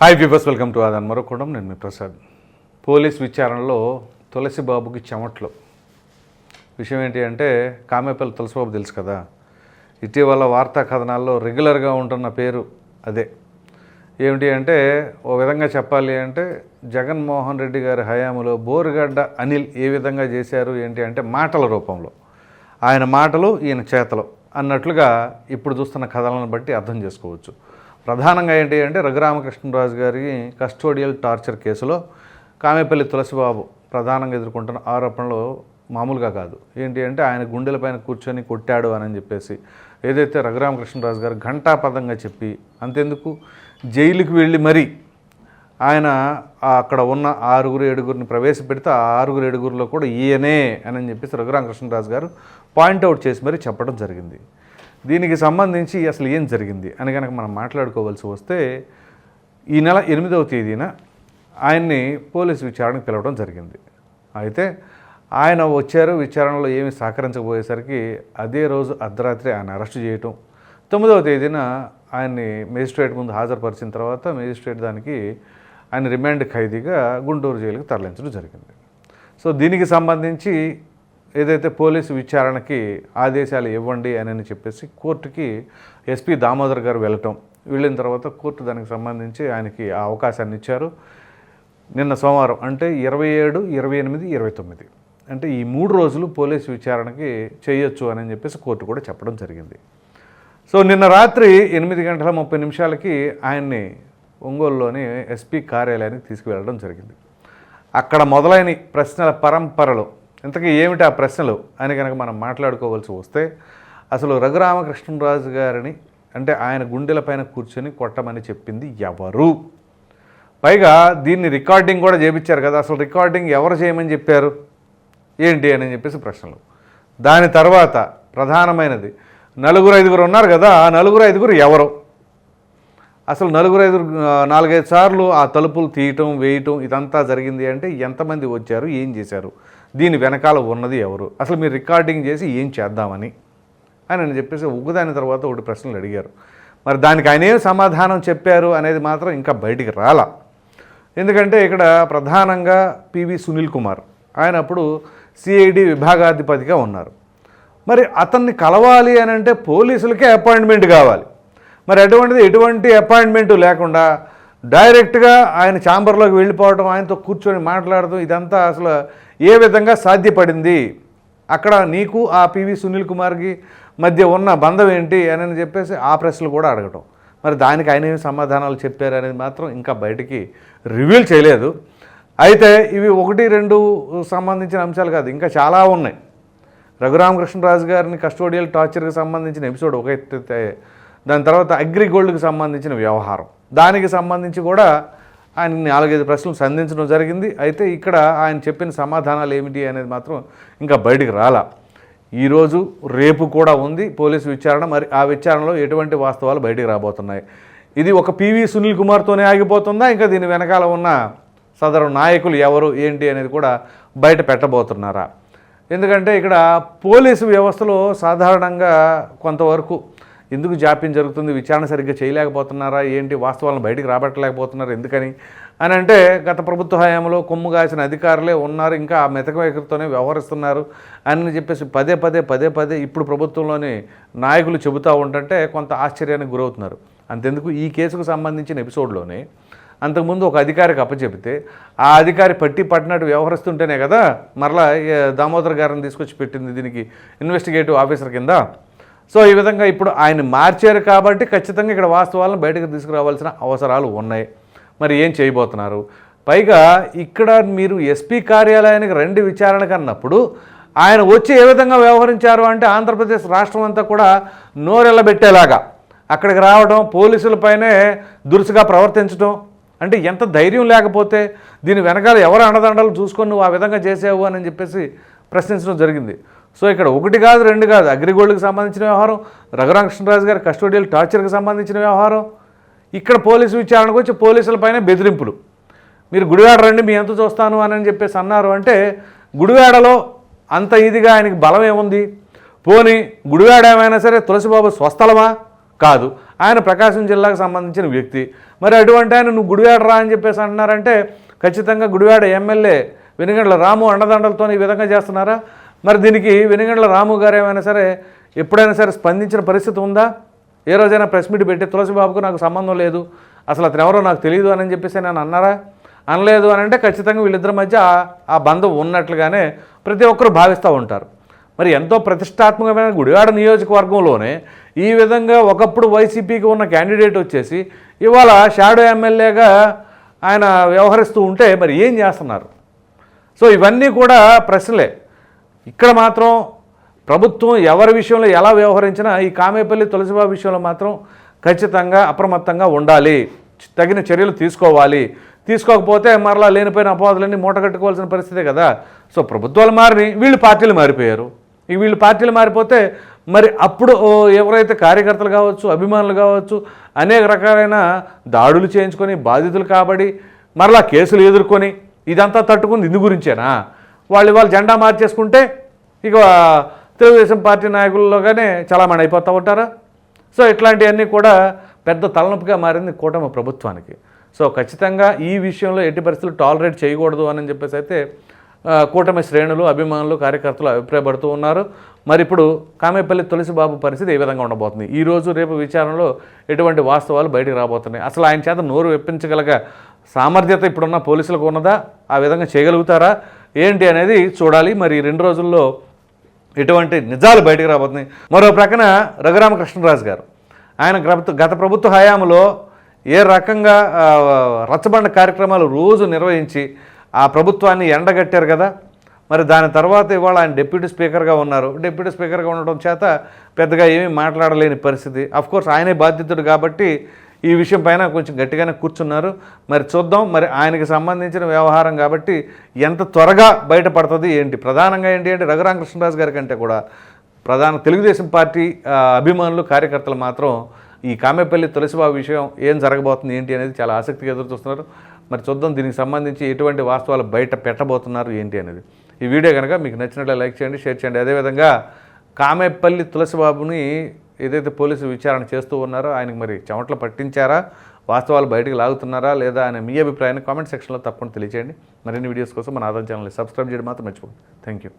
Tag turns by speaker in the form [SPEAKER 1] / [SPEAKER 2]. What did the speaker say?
[SPEAKER 1] Hi పీపర్స్ welcome to ఆదాన్ మరొకడం నేను మీ ప్రసాద్ పోలీస్ విచారణలో తులసి బాబుకి చెమట్లు విషయం ఏంటి అంటే కామేపల్లి తులసిబాబు తెలుసు కదా ఇటీవల వార్తా కథనాల్లో రెగ్యులర్గా ఉంటున్న పేరు అదే ఏమిటి అంటే ఓ విధంగా చెప్పాలి అంటే జగన్మోహన్ రెడ్డి గారి హయాంలో బోరుగడ్డ అనిల్ ఏ విధంగా చేశారు ఏంటి అంటే మాటల రూపంలో ఆయన మాటలు ఈయన చేతలు అన్నట్లుగా ఇప్పుడు చూస్తున్న కథలను బట్టి అర్థం చేసుకోవచ్చు ప్రధానంగా ఏంటి అంటే రఘురామకృష్ణరాజు గారి కస్టోడియల్ టార్చర్ కేసులో కామేపల్లి తులసిబాబు ప్రధానంగా ఎదుర్కొంటున్న ఆరోపణలు మామూలుగా కాదు. ఏంటి అంటే ఆయన గుండెలపైన కూర్చొని కొట్టాడు అని చెప్పేసి ఏదైతే రఘురామకృష్ణరాజు గారు ఘంటాపదంగా చెప్పి అంతెందుకు? జైలుకి వెళ్ళి మరీ ఆయన అక్కడ ఉన్న ఆరుగురు ఏడుగురిని ప్రవేశపెడితే ఆ ఆరుగురు ఏడుగురిలో కూడా ఈయనే అని చెప్పేసి రఘురామకృష్ణరాజు గారు పాయింట్అవుట్ చేసి మరీ చెప్పడం జరిగింది. దీనికి సంబంధించి అసలు ఏం జరిగింది అని కనుక మనం మాట్లాడుకోవాల్సి వస్తే ఈ నెల ఎనిమిదవ తేదీన ఆయన్ని పోలీసు విచారణకు పిలవడం జరిగింది. అయితే ఆయన వచ్చారు విచారణలో ఏమి సహకరించకపోయేసరికి అదే రోజు అర్ధరాత్రి ఆయన అరెస్ట్ చేయటం. తొమ్మిదవ తేదీన ఆయన్ని మేజిస్ట్రేట్ ముందు హాజరుపరిచిన తర్వాత మేజిస్ట్రేట్ దానికి ఆయన రిమాండ్ ఖైదీగా గుంటూరు జైలుకి తరలించడం జరిగింది. సో దీనికి సంబంధించి ఏదైతే పోలీసు విచారణకి ఆదేశాలు ఇవ్వండి అని చెప్పేసి కోర్టుకి ఎస్పీ దామోదర్ గారు వెళ్ళటం వెళ్ళిన తర్వాత కోర్టు దానికి సంబంధించి ఆయనకి ఆ అవకాశాన్ని ఇచ్చారు. నిన్న సోమవారం అంటే ఇరవై ఏడు ఇరవై ఎనిమిది ఇరవై తొమ్మిది. అంటే ఈ మూడు రోజులు పోలీసు విచారణకి చేయొచ్చు అని చెప్పేసి కోర్టు కూడా చెప్పడం జరిగింది. సో నిన్న రాత్రి ఎనిమిది గంటల ముప్పై నిమిషాలకి ఆయన్ని ఒంగోలులోని ఎస్పీ కార్యాలయానికి తీసుకువెళ్ళడం జరిగింది. అక్కడ మొదలైన ప్రశ్నల పరంపరలు ఇంతకీ ఏమిటి ఆ ప్రశ్నలు అని కనుక మనం మాట్లాడుకోవాల్సి వస్తే అసలు రఘురామకృష్ణరాజు గారిని అంటే ఆయన గుండెలపైన కూర్చొని కొట్టమని చెప్పింది ఎవరు? పైగా దీన్ని రికార్డింగ్ కూడా చేపించారు కదా అసలు రికార్డింగ్ ఎవరు చేయమని చెప్పారు? ఏంటి అని చెప్పేసి ప్రశ్నలు. దాని తర్వాత ప్రధానమైనది నలుగురు ఐదుగురు ఉన్నారు కదా ఆ నలుగురు ఐదుగురు ఎవరు? అసలు నలుగురు ఐదుగురు నాలుగైదు సార్లు ఆ తలుపులు తీయటం వేయటం ఇదంతా జరిగింది అంటే ఎంతమంది వచ్చారు ఏం చేశారు? దీని వెనకాల ఉన్నది ఎవరు? అసలు మీరు రికార్డింగ్ చేసి ఏం చేద్దామని? అని అని చెప్పేసి ఉగ్గుదాని తర్వాత ఒకటి ప్రశ్నలు అడిగారు. మరి దానికి ఆయన ఏం సమాధానం చెప్పారు అనేది మాత్రం ఇంకా బయటికి రాలా. ఎందుకంటే ఇక్కడ ప్రధానంగా పివి సునీల్ కుమార్. ఆయన అప్పుడు సిఐడి విభాగాధిపతిగా ఉన్నారు. మరి అతన్ని కలవాలి అని అంటే పోలీసులకే అపాయింట్మెంట్ కావాలి. మరి అటువంటిది ఎటువంటి అపాయింట్మెంట్ లేకుండా డైరెక్ట్గా ఆయన ఛాంబర్లోకి వెళ్ళిపోవడం ఆయనతో కూర్చొని మాట్లాడడం ఇదంతా అసలు ఏ విధంగా సాధ్యపడింది? అక్కడ నీకు ఆ పివి సునీల్ కుమార్కి మధ్య ఉన్న బంధం ఏంటి? అని చెప్పేసి ఆ ప్రశ్నలు కూడా అడగటం. మరి దానికి ఆయన ఏమి సమాధానాలు చెప్పారు అనేది మాత్రం ఇంకా బయటికి రివీల్ చేయలేదు. అయితే ఇవి ఒకటి రెండు సంబంధించిన అంశాలు కాదు ఇంకా చాలా ఉన్నాయి. రఘురామకృష్ణరాజు గారిని కస్టోడియల్ టార్చర్కి సంబంధించిన ఎపిసోడ్ ఒక దాని తర్వాత అగ్రిగోల్డ్కి సంబంధించిన వ్యవహారం. దానికి సంబంధించి కూడా ఆయన నాలుగైదు ప్రశ్నలు సంధించడం జరిగింది. అయితే ఇక్కడ ఆయన చెప్పిన సమాధానాలు ఏమిటి అనేది మాత్రం ఇంకా బయటికి రాలా. ఈరోజు రేపు కూడా ఉంది పోలీసు విచారణ. మరి ఆ విచారణలో ఎటువంటి వాస్తవాలు బయటికి రాబోతున్నాయి? ఇది ఒక పివి సునీల్ కుమార్తోనే ఆగిపోతుందా? ఇంకా దీని వెనకాల ఉన్న సదరు నాయకులు ఎవరు ఏంటి అనేది కూడా బయట పెట్టబోతున్నారా? ఎందుకంటే ఇక్కడ పోలీసు వ్యవస్థలో సాధారణంగా కొంతవరకు ఎందుకు జాప్యం జరుగుతుంది? విచారణ సరిగ్గా చేయలేకపోతున్నారా? ఏంటి? వాస్తవాలను బయటికి రాబట్టలేకపోతున్నారు ఎందుకని? అని అంటే గత ప్రభుత్వ హయాంలో కొమ్ము కాసిన అధికారులే ఉన్నారు ఇంకా ఆ మెతక వైఖరితోనే వ్యవహరిస్తున్నారు అని చెప్పేసి పదే పదే పదే పదే ఇప్పుడు ప్రభుత్వంలోని నాయకులు చెబుతూ ఉంటుంటే కొంత ఆశ్చర్యానికి గురవుతున్నారు. అంతెందుకు? ఈ కేసుకు సంబంధించిన ఎపిసోడ్లోనే అంతకుముందు ఒక అధికారికి అప్పచెపితే ఆ అధికారి పట్టి పట్టినట్టు వ్యవహరిస్తుంటేనే కదా మరలా దామోదర్ గారిని తీసుకొచ్చి పెట్టింది దీనికి ఇన్వెస్టిగేటివ్ ఆఫీసర్ కింద? సో ఈ విధంగా ఇప్పుడు ఆయన మార్చారు కాబట్టి ఖచ్చితంగా ఇక్కడ వాస్తవాలను బయటకు తీసుకురావాల్సిన అవసరాలు ఉన్నాయి. మరి ఏం చేయబోతున్నారు? పైగా ఇక్కడ మీరు ఎస్పీ కార్యాలయానికి రెండు విచారణకు అన్నప్పుడు ఆయన వచ్చి ఏ విధంగా వ్యవహరించారు అంటే ఆంధ్రప్రదేశ్ రాష్ట్రం అంతా కూడా నోరెళ్ళబెట్టేలాగా. అక్కడికి రావడం పోలీసులపైనే దురుసుగా ప్రవర్తించడం అంటే ఎంత ధైర్యం లేకపోతే దీని వెనకాల ఎవరు అండదండలు చూసుకొని నువ్వు ఆ విధంగా చేసావు అని చెప్పేసి ప్రశ్నించడం జరిగింది. సో ఇక్కడ ఒకటి కాదు రెండు కాదు. అగ్రిగోల్డ్కి సంబంధించిన వ్యవహారం రఘురామకృష్ణరాజు గారి కస్టోడియల్ టార్చర్కి సంబంధించిన వ్యవహారం ఇక్కడ పోలీసు విచారణకు వచ్చి పోలీసులపైన బెదిరింపులు. మీరు గుడివాడ రండి మీ ఎంత చూస్తాను అని చెప్పేసి అన్నారు అంటే గుడివాడలో అంత ఇదిగా ఆయనకి బలం ఏముంది? పోని గుడివాడ ఏమైనా సరే తులసిబాబు స్వస్థలమా? కాదు. ఆయన ప్రకాశం జిల్లాకు సంబంధించిన వ్యక్తి. మరి అటువంటి ఆయన నువ్వు గుడివాడ రా అని చెప్పేసి అంటున్నారంటే ఖచ్చితంగా గుడివాడ ఎమ్మెల్యే వెనుగండ్ల రాము అండదండలతో ఈ విధంగా చేస్తున్నారా? మరి దీనికి వెనుగండ్ల రాము గారు ఏమైనా సరే ఎప్పుడైనా సరే స్పందించిన పరిస్థితి ఉందా? ఏ రోజైనా ప్రెస్ మీట్ పెట్టి తులసిబాబుకు నాకు సంబంధం లేదు. అసలు అతను ఎవరో నాకు తెలియదు అని చెప్పేసి నేను అన్నారా? అనలేదు అని అంటే ఖచ్చితంగా వీళ్ళిద్దరి మధ్య ఆ- ఆ బంధం ఉన్నట్లుగానే ప్రతి ఒక్కరు భావిస్తూ ఉంటారు. మరి ఎంతో ప్రతిష్టాత్మకమైన గుడివాడ నియోజకవర్గంలోనే ఈ విధంగా ఒకప్పుడు వైసీపీకి ఉన్న క్యాండిడేట్ వచ్చేసి ఇవాళ షాడో ఎమ్మెల్యేగా ఆయన వ్యవహరిస్తూ ఉంటే మరి ఏం చేస్తున్నారు? సో ఇవన్నీ కూడా ప్రశ్నలే. ఇక్కడ మాత్రం ప్రభుత్వం ఎవరి విషయంలో ఎలా వ్యవహరించినా ఈ కామేపల్లి తులసిబాబు విషయంలో మాత్రం ఖచ్చితంగా అప్రమత్తంగా ఉండాలి. తగిన చర్యలు తీసుకోవాలి. తీసుకోకపోతే మరలా లేనిపోయిన అపవాదులన్నీ మూటగట్టుకోవాల్సిన పరిస్థితే కదా. సో ప్రభుత్వాలు మారిని వీళ్ళు పార్టీలు మారిపోయారు. ఈ వీళ్ళు పార్టీలు మారిపోతే మరి అప్పుడు ఎవరైతే కార్యకర్తలు కావచ్చు అభిమానులు కావచ్చు అనేక రకాలైన దాడులు చేయించుకొని బాధితులు కాబడి మరలా కేసులు ఎదుర్కొని ఇదంతా తట్టుకుంది ఇందు గురించేనా? వాళ్ళు ఇవాళ జెండా మార్చేసుకుంటే ఇక తెలుగుదేశం పార్టీ నాయకుల్లోగానే చలామణి అయిపోతూ ఉంటారా? సో ఇట్లాంటివన్నీ కూడా పెద్ద తలనొప్పిగా మారింది కూటమి ప్రభుత్వానికి. సో ఖచ్చితంగా ఈ విషయంలో ఎట్టి పరిస్థితులు టాలరేట్ చేయకూడదు అని చెప్పేసి అయితే కూటమి శ్రేణులు అభిమానులు కార్యకర్తలు అభిప్రాయపడుతూ ఉన్నారు. మరి ఇప్పుడు కామేపల్లి తులసిబాబు పరిస్థితి ఏ విధంగా ఉండబోతుంది? ఈ రోజు రేపు విచారణలో ఎటువంటి వాస్తవాలు బయటకు రాబోతున్నాయి? అసలు ఆయన చేత నోరు వెప్పించగలగ సామర్థ్యత ఇప్పుడున్న పోలీసులకు ఉన్నదా? ఆ విధంగా చేయగలుగుతారా? ఏంటి అనేది చూడాలి. మరి రెండు రోజుల్లో ఎటువంటి నిజాలు బయటకు రాబోతున్నాయి. మరో ప్రక్కన రఘురామకృష్ణరాజు గారు. ఆయన గత గత ప్రభుత్వ హయాంలో ఏ రకంగా రచ్చబండ కార్యక్రమాలు రోజు నిర్వహించి ఆ ప్రభుత్వాన్ని ఎండగట్టారు కదా. మరి దాని తర్వాత ఇవాళ ఆయన డిప్యూటీ స్పీకర్గా ఉన్నారు. డిప్యూటీ స్పీకర్గా ఉండటం చేత పెద్దగా ఏమీ మాట్లాడలేని పరిస్థితి. కోర్స్ ఆయనే బాధ్యతుడు కాబట్టి ఈ విషయం పైన కొంచెం గట్టిగానే కూర్చున్నారు. మరి చూద్దాం మరి ఆయనకి సంబంధించిన వ్యవహారం కాబట్టి ఎంత త్వరగా బయటపడుతుంది ఏంటి? ప్రధానంగా ఏంటి అంటే రఘురామకృష్ణరాజు గారి కంటే కూడా ప్రధాన తెలుగుదేశం పార్టీ అభిమానులు కార్యకర్తలు మాత్రం ఈ కామేపల్లి తులసిబాబు విషయం ఏం జరగబోతుంది ఏంటి అనేది చాలా ఆసక్తిగా ఎదురు చూస్తున్నారు. మరి చూద్దాం దీనికి సంబంధించి ఎటువంటి వాస్తవాలు బయట పెట్టబోతున్నారు ఏంటి అనేది. ఈ వీడియో కనుక మీకు నచ్చినట్లే లైక్ చేయండి షేర్ చేయండి. అదేవిధంగా కామేపల్లి తులసిబాబుని ఏదైతే పోలీసులు విచారణ చేస్తూ ఉన్నారో ఆయనకు మరి చెమటలు పట్టించారా? వాస్తవాలు బయటకు లాగుతున్నారా? లేదా అనే మీ అభిప్రాయాన్ని కామెంట్ సెక్షన్లో తప్పకుండా తెలియచేయండి. మరిన్ని వీడియోస్ కోసం మన ఆదాయం ఛానల్ని సబ్స్క్రైబ్ చేయడం మాత్రం మర్చిపోండి థ్యాంక్ యూ.